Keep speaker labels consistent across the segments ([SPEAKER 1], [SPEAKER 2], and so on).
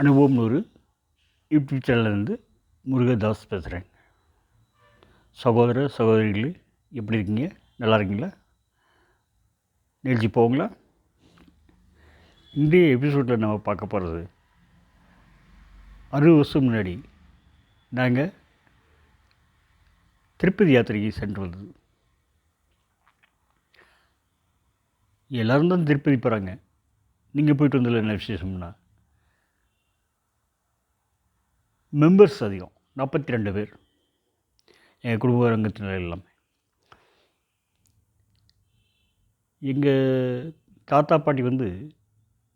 [SPEAKER 1] அனுபவம் ஒரு யூடியூப் சேனல்லேருந்து முருகதாஸ் பேசுகிறேன். சகோதர சகோதரிகளே எப்படி இருக்கீங்க? நல்லா இருக்கீங்களா? நிகழ்ச்சி போங்களா இன்றைய எபிசோடில் நம்ம பார்க்க போகிறது அறுபது வருஷம் முன்னாடி நாங்கள் திருப்பதி யாத்திரைக்கு சென்று வந்தது. எல்லோரும் தான் திருப்பதி போகிறாங்க நீங்கள் போயிட்டு வந்ததில்ல என்ன விசேஷம்னா மெம்பர்ஸ் அதிகம். நாற்பத்தி ரெண்டு பேர். எங்கள் குடும்ப ரங்கத்தினர் எல்லாமே. எங்கள் தாத்தா பாட்டி வந்து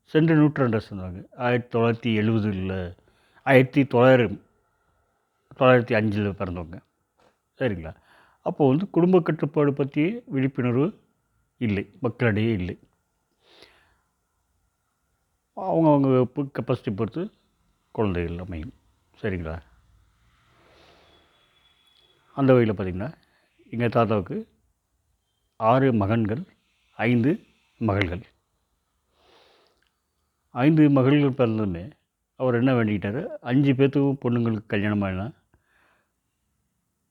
[SPEAKER 1] சென்ற நூற்றாண்டை சொன்னாங்க. ஆயிரத்தி தொள்ளாயிரத்தி எழுபதுல ஆயிரத்தி தொள்ளாயிரம் தொள்ளாயிரத்தி அஞ்சில் பிறந்தவங்க. சரிங்களா? அப்போது வந்து குடும்ப கட்டுப்பாடு பற்றி விழிப்புணர்வு இல்லை. மக்களிடையே இல்லை. அவங்க அவங்க கெப்பாசிட்டி பொறுத்து குழந்தைகள் அமையும். சரிங்களா? அந்த வகையில் பார்த்திங்கன்னா எங்கள் தாத்தாவுக்கு ஆறு மகன்கள் ஐந்து மகள்கள். ஐந்து மகள்கள் பிறந்ததுமே அவர் என்ன வேண்டிக்கிட்டார்? அஞ்சு பேர்த்துக்கும் பொண்ணுங்களுக்கு கல்யாணம் ஆகினா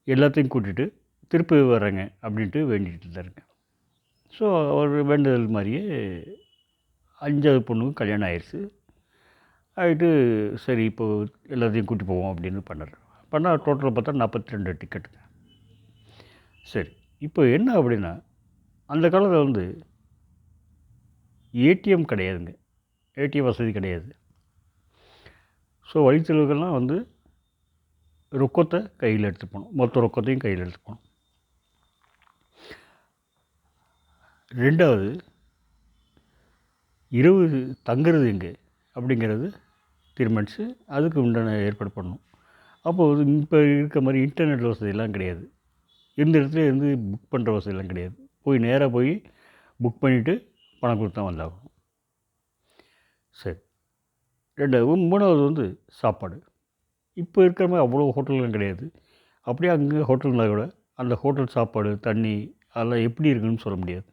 [SPEAKER 1] எல்லாத்தையும் கூட்டிகிட்டு திருப்பி வர்றேங்க அப்படின்ட்டு வேண்டிகிட்டு இருந்தாருங்க. ஸோ அவர் வேண்டுதல் மாதிரியே அஞ்சாவது பொண்ணுக்கும் கல்யாணம் ஆயிடுச்சு ஆகிட்டு சரி இப்போது எல்லாத்தையும் கூட்டி போவோம் அப்படின்னு பண்ணார். பண்ணால் டோட்டலாக பார்த்தா நாற்பத்தி ரெண்டு டிக்கெட்டுங்க சரி இப்போ என்ன அப்படின்னா அந்த காலத்தில் வந்து ஏடிஎம் கிடையாதுங்க. ஏடிஎம் வசதி கிடையாது. ஸோ வழித்தெலுவுகள்லாம் வந்து ரொக்கத்தை கையில் எடுத்து போகணும். மொத்த ரொக்கத்தையும் கையில் எடுத்து போகணும். ரெண்டாவது இரவு தங்குறது எங்கே அப்படிங்கிறது தீர்மானித்து அதுக்கு உண்டான ஏற்பாடு பண்ணணும். அப்போது இப்போ இருக்க மாதிரி இன்டர்நெட் வசதியெல்லாம் கிடையாது. எந்த இடத்துல இருந்து புக் பண்ணுற வசதியெல்லாம் கிடையாது. போய் நேராக போய் புக் பண்ணிவிட்டு பணம் கொடுத்தா வந்தாகணும் சரி. ரெண்டாவது மூணாவது வந்து சாப்பாடு. இப்போ இருக்கிற மாதிரி அவ்வளோ ஹோட்டல்லாம் கிடையாது. அப்படியே அங்கே ஹோட்டல்னா கூட அந்த ஹோட்டல் சாப்பாடு தண்ணி அதெல்லாம் எப்படி இருக்குன்னு சொல்ல முடியாது.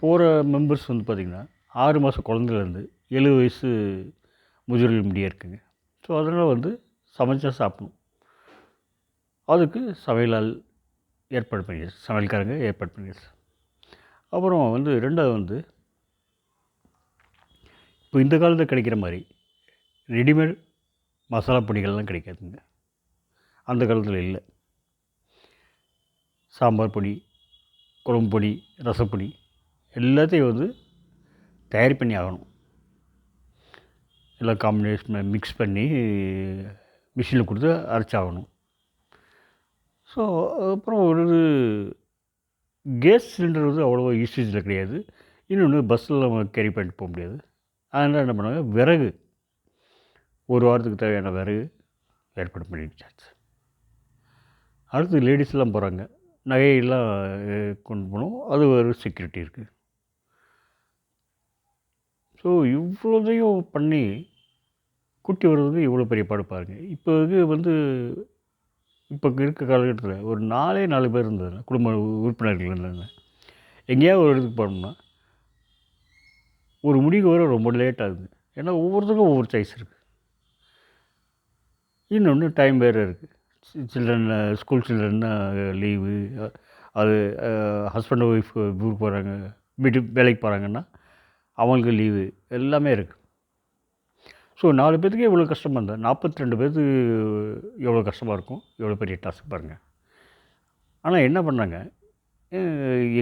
[SPEAKER 1] போகிற மெம்பர்ஸ் வந்து பார்த்திங்கன்னா ஆறு மாதம் குழந்தைலேருந்து எழுபது வயசு முதியோர்கள் முடிய இருக்குங்க. ஸோ அதனால் வந்து சமைச்சா சாப்பிடணும். அதுக்கு சமையலால் ஏற்பாடு பண்ணிடுச்சு சமையல்காரங்க ஏற்பாடு பண்ணிடுச்சு அப்புறம் வந்து ரெண்டாவது வந்து இப்போ இந்த காலத்தில் கிடைக்கிற மாதிரி ரெடிமேட் மசாலா பொடிகள்லாம் கிடைக்காதுங்க. அந்த காலத்தில் இல்லை. சாம்பார் பொடி குழம்பு பொடி ரசப்பொடி எல்லாத்தையும் வந்து தயார் பண்ணி ஆகணும். எல்லாம் காம்பினேஷன் மிக்ஸ் பண்ணி மிஷினில் கொடுத்து அரைச்சாகணும். ஸோ அப்புறம் ஒரு கேஸ் சிலிண்டர் வந்து அவ்வளோவா யூசேஜில் கிடையாது. இன்னொன்று பஸ்ஸில் நம்ம கேரி பண்ணிட்டு போக முடியாது. அதனால் என்ன பண்ணுவாங்க? விறகு. ஒரு வாரத்துக்கு தேவையான விறகு ஏற்பாடு பண்ணிடுச்சாச்சு அடுத்து லேடிஸ்லாம் போகிறாங்க நகையெல்லாம் கொண்டு போகணும். அது ஒரு செக்யூரிட்டி இருக்குது ஸோ இவ்வளோதையும் பண்ணி குட்டி வர்றது இவ்வளோ பெரிய பாடு பாருங்கள் இப்போ இது வந்து இப்போ இருக்க காலகட்டத்தில் ஒரு நாலே நாலு பேர் இருந்தது குடும்ப உறுப்பினர்கள் இருந்தாங்க. எங்கேயாவது ஒரு இடத்துக்கு போனோம்னா ஒரு முடிவு வர ரொம்ப லேட் ஆகுது. ஏன்னா ஒவ்வொருத்தருக்கும் ஒவ்வொரு சாய்ஸ் இருக்குது இன்னொன்று டைம் வேறு இருக்குது சில்ட்ரன் ஸ்கூல் சில்ட்ரன்னா லீவு அது ஹஸ்பண்ட் ஒய்ஃப் ஊருக்கு போகிறாங்க வீட்டு வேலைக்கு போகிறாங்கன்னா அவங்களுக்கு லீவு எல்லாமே இருக்குது ஸோ நாலு பேர்த்துக்கே இவ்வளோ கஷ்டமாக இருந்தால் நாற்பத்தி ரெண்டு பேர்த்து எவ்வளோ கஷ்டமாக இருக்கும்? எவ்வளோ பெரிய டாஸ்க் பாருங்கள் ஆனால் என்ன பண்ணாங்க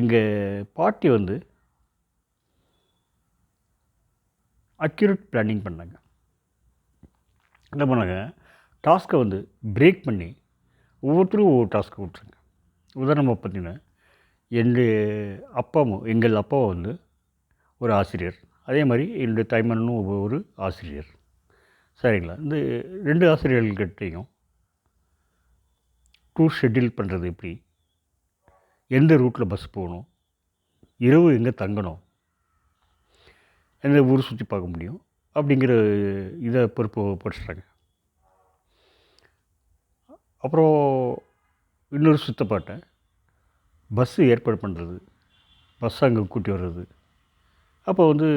[SPEAKER 1] எங்கள் பாட்டி வந்து அக்யூரேட் பிளானிங் பண்ணாங்க. என்ன பண்ணாங்க? டாஸ்க்கை வந்து பிரேக் பண்ணி ஒவ்வொருத்தரும் ஒவ்வொரு டாஸ்க்கு விட்ருங்க உதாரணமாக பார்த்தீங்கன்னா எங்கள் அப்பாவும் எங்கள் அப்பாவை வந்து ஒரு ஆசிரியர். அதே மாதிரி என்னுடைய தாய்மனும் ஒரு ஆசிரியர். சரிங்களா? இந்த ரெண்டு ஆசிரியர்கள்கிட்டையும் டூர் ஷெட்யூல் பண்ணுறது எப்படி? எந்த ரூட்டில் பஸ் போகணும்? இரவு எங்கே தங்கணும்? எந்த ஊர் சுற்றி பார்க்க முடியும்? அப்படிங்கிற இதை பொறுப்பு படிச்சுட்டாங்க. அப்புறம் இன்னொரு சுத்தப்பாட்டை பஸ்ஸு ஏற்பாடு பண்ணுறது பஸ் அங்கே கூட்டி வர்றது. அப்போ வந்து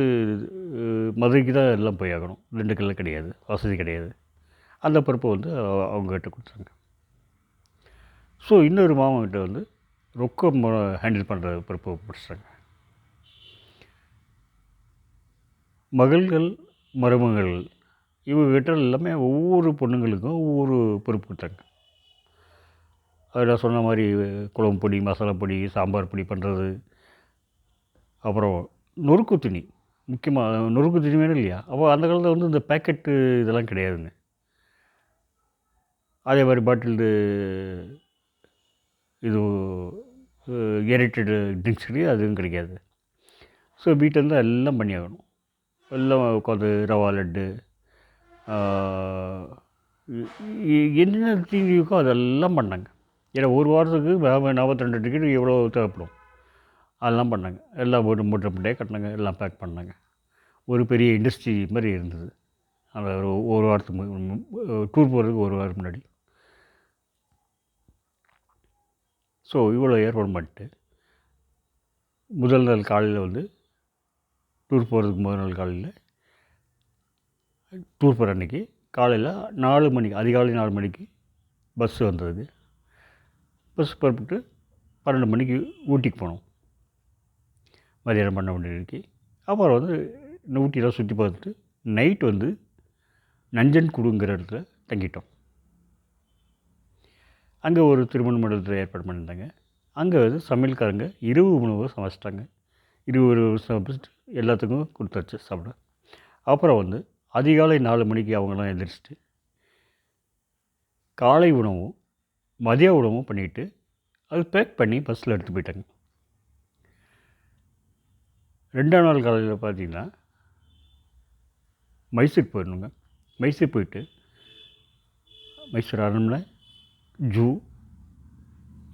[SPEAKER 1] மதுரைக்கு தான் எல்லாம் போய் ஆகணும். திண்டுக்கல்ல கிடையாது வசதி கிடையாது. அந்த பொறுப்பை வந்து அவங்ககிட்ட கொடுத்தாங்க. ஸோ இன்னொரு மாமன்கிட்ட வந்து ரொக்கம் ஹேண்டில் பண்ணுற பொறுப்பை பிடிச்சாங்க மகள்கள் மருமகள் இவங்ககிட்ட எல்லாமே ஒவ்வொரு பொண்ணுங்களுக்கும் ஒவ்வொரு பொறுப்பு கொடுத்தாங்க. அதில் சொன்ன மாதிரி குழம்பு பொடி மசாலா பொடி சாம்பார் பொடி பண்ணுறது அப்புறம் நொறுக்கு துணி. முக்கியமாக நொறுக்கு துணி வேணும் இல்லையா? அப்போ அந்த காலத்தில் வந்து இந்த பேக்கெட்டு இதெல்லாம் கிடையாதுங்க. அதே மாதிரி பாட்டில்டு இது ஏரிட்டடு ட்ரிங்க்ஸ் கிடையாது அதுவும் கிடைக்காது. ஸோ வீட்டிலேருந்து எல்லாம் பண்ணியாகணும் எல்லாம் உட்காந்து ரவா லட்டு என்னென்ன தீனி இருக்கோ அதெல்லாம் பண்ணாங்க. ஏன்னா ஒரு வாரத்துக்கு நாற்பத்தி ரெண்டு டிக்கெட் எவ்வளோ தேவைப்படும்? அதெல்லாம் பண்ணாங்க. எல்லாம் ஒரு மூட்டை மூட்டையாக கட்டினாங்க. எல்லாம் பேக் பண்ணாங்க. ஒரு பெரிய இண்டஸ்ட்ரி மாதிரி இருந்தது. அந்த ஒரு ஒரு வாரத்துக்கு மு- டூர் போகிறதுக்கு ஒரு வாரம் முன்னாடி. ஸோ இவ்வளோ ஏற்பாடு பண்ணிட்டு முதல் நாள் காலையில் வந்து டூர் போகிறதுக்கு முதல் நாள் காலையில் டூர் போகிற அன்றைக்கி காலையில் நாலு மணிக்கு அதிகாலை நாலு மணிக்கு பஸ்ஸு வந்தது. பஸ் புறப்பட்டு பன்னெண்டு மணிக்கு ஊட்டிக்கு போனோம். மதியானம் பண்ண வேண்டியிருக்கு அப்புறம் வந்து இந்த ஊட்டியெல்லாம் சுற்றி பார்த்துட்டு நைட் வந்து நஞ்சன் குடுங்கிற இடத்துல தங்கிட்டோம். அங்கே ஒரு திருமண மண்டலத்தில் ஏற்பாடு பண்ணியிருந்தாங்க. அங்கே வந்து சமையல்காரங்க இரவு உணவு சமைச்சிட்டாங்க. இரவு உணவு சமைச்சிட்டு எல்லாத்துக்கும் கொடுத்தாச்சு சாப்பிட. அப்புறம் வந்து அதிகாலை நாலு மணிக்கு அவங்களாம் எழுந்திரிச்சிட்டு காலை உணவும் மதிய உணவும் பண்ணிவிட்டு அது பேக் பண்ணி பஸ்ஸில் எடுத்து போயிட்டாங்க. ரெண்டாம் நாள் காலையில் பார்த்தீங்கன்னா மைசூர் போயிடணுங்க. மைசூர் போயிட்டு மைசூர் அரண்மனை ஜூ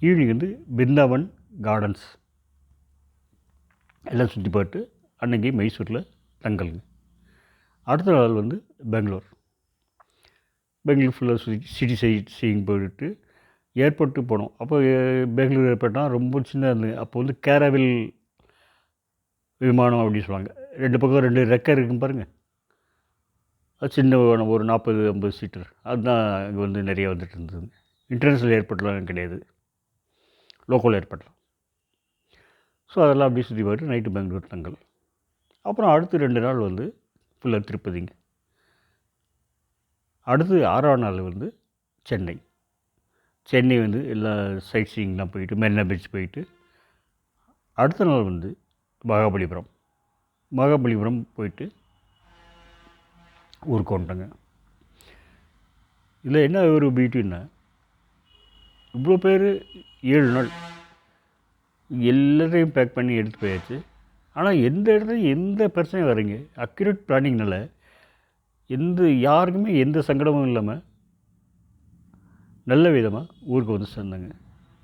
[SPEAKER 1] ஈவினிங் வந்து பிருந்தாவன் கார்டன்ஸ். எல்லாம் சுற்றி பார்த்து அன்னைக்கு மைசூரில் தங்கலுங்க. அடுத்த நாள் வந்து பெங்களூர். பெங்களூர் ஃபுல்லாக சுற்றி சிட்டி சைட் சீயிங் போயிட்டு ஏர்போர்ட்டு போனோம். அப்போ பெங்களூர் ஏர்போர்ட்னா ரொம்ப சின்ன இருந்தது அப்போ வந்து கேரவில் விமானம் அப்படின்னு சொல்லுவாங்க. ரெண்டு பக்கம் ரெண்டு ரெக்கை இருக்கும் பாருங்கள் அது சின்ன ஒரு- ஒரு நாற்பது ஐம்பது சீட்டர். அதுதான் இங்கே வந்து நிறைய வந்துட்டு இருந்தது. இன்டர்நேஷ்னல் ஏர்போர்ட்லாம் கிடையாது. லோக்கல் ஏர்போர்ட்லாம் ஸோ அதெல்லாம் அப்படியே சுற்றி பார்த்து நைட்டு பெங்களூர் தங்கல். அப்புறம் அடுத்து ரெண்டு நாள் வந்து ஃபுல்லாக திருப்பதிங்க. அடுத்து ஆறாம் நாள் வந்து சென்னை. சென்னை வந்து எல்லா சைட் சீங்லாம் போயிட்டு மெரினா பீச் போயிட்டு அடுத்த நாள் வந்து மகாபலிபுரம். மகாபலிபுரம் போயிட்டு ஊருக்கு வந்துட்டோங்க. இதில் என்ன ஒரு பியூட்டின்னா இவ்வளோ பேர் ஏழு நாள் எல்லாத்தையும் பேக் பண்ணி எடுத்து போயாச்சு. ஆனால் எந்த இடத்துலையும் எந்த பிரச்சனையும் வரீங்க அக்யூரேட் பிளானிங்னால எந்த யாருக்குமே எந்த சங்கடமும் இல்லாமல் நல்ல விதமாக ஊருக்கு வந்து சேர்ந்தாங்க.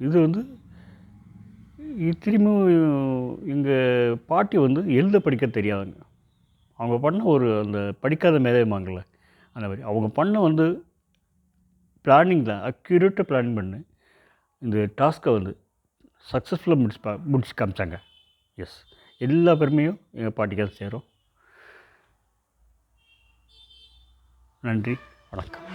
[SPEAKER 1] இது வந்து திரும்பியும் எங்கள் பாட்டி வந்து எழுத படிக்க தெரியாதுங்க. அவங்க பண்ண ஒரு அந்த படிக்காத மேதைமாங்கள்ல அந்த மாதிரி. அவங்க பண்ண வந்து பிளானிங் தான். அக்யூரேட்டாக பிளான் பண்ணு. இந்த டாஸ்க்கை வந்து சக்ஸஸ்ஃபுல்லாக முடிச்சு பா முடிச்சு காமிச்சாங்க. எஸ் எல்லா பெருமையும் எங்கள் பாட்டிக்காக சேரும். நன்றி. வணக்கம்.